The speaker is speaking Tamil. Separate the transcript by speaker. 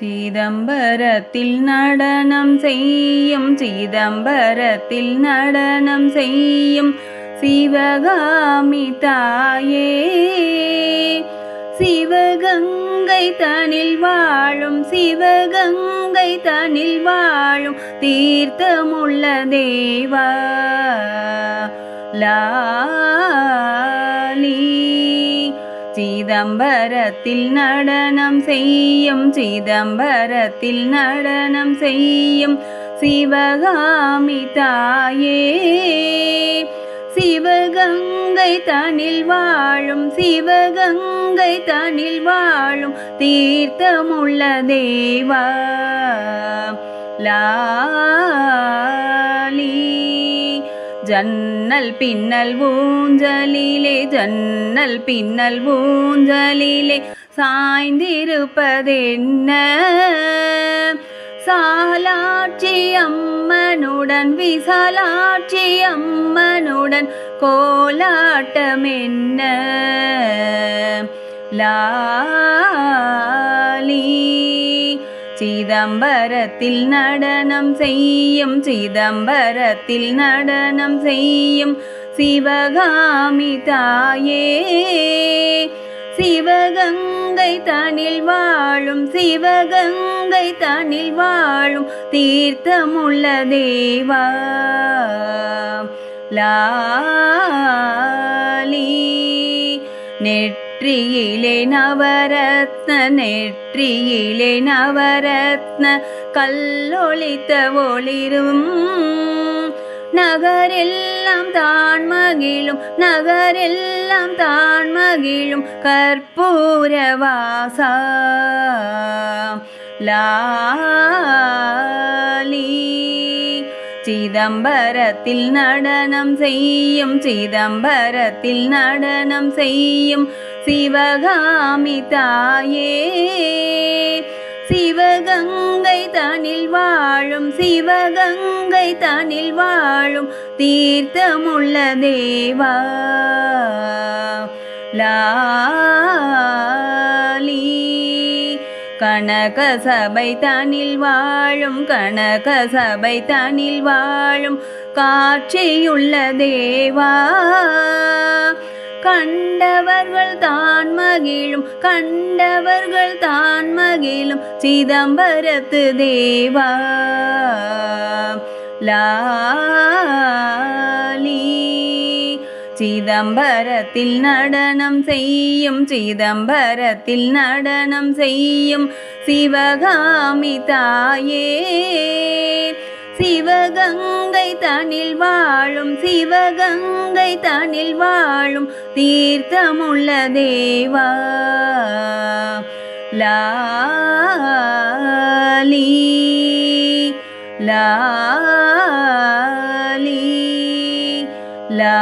Speaker 1: சிதம்பரத்தில் நடனம் செய்யும் சிதம்பரத்தில் நடனம் செய்யும் சிவகாமி தாயே. சிவகங்கை தனில் வாழும் சிவகங்கை தனில் வாழும் தீர்த்தமுள்ள தேவா. லா சிதம்பரத்தில் நடனம் செய்யும் சிதம்பரத்தில் நடனம் செய்யும் சிவகாமி தாயே. சிவகங்கை தனில் வாழும் சிவகங்கை தனில் வாழும் தீர்த்தமுள்ள தேவா லா ஜன்னல் பின்னல் ஊஞ்சலிலே ஜன்னல் பின்னல் ஊஞ்சலிலே சாய்ந்திருப்பதென்ன? சாலாட்சி அம்மனுடன் விசாலாட்சி அம்மனுடன் கோலாட்டம் என்ன லா சிதம்பரத்தில் நடனம் செய்யும் சிதம்பரத்தில் நடனம் செய்யும் சிவகாமி தாயே. சிவகங்கை தனில் வாழும் சிவகங்கை தனில் வாழும் தீர்த்தமுள்ள தேவா. லாலி நெட் நெற்றியிலே நவரத்ன நெற்றியிலே நவரத்ன கல்லொழித்த ஒளிரும் நகரெல்லாம் தான் மகிழும் நகரெல்லாம் தான் மகிழும் கற்பூரவாசா லா சிதம்பரத்தில் நடனம் செய்யும் சிதம்பரத்தில் நடனம் செய்யும் சிவகாமி தாயே. சிவகங்கை தனில் வாழும் சிவகங்கை தனில் வாழும் தீர்த்தமுள்ள தேவா. லா கனக சபை தனில் வாழும் கனக சபை தனில் வாழும் காட்சியுள்ள தேவா. கண்டவர்கள் தான் மகிழும் கண்டவர்கள் தான் மகிழும் சிதம்பரத்து தேவா. லா சிதம்பரத்தில் நடனம் செய்யும் சிதம்பரத்தில் நடனம் செய்யும் சிவகாமி தாயே. சிவகங்கை தனில் வாழும் சிவகங்கை தனில் வாழும் தீர்த்தமுள்ள தேவா. லாலி லாலி லா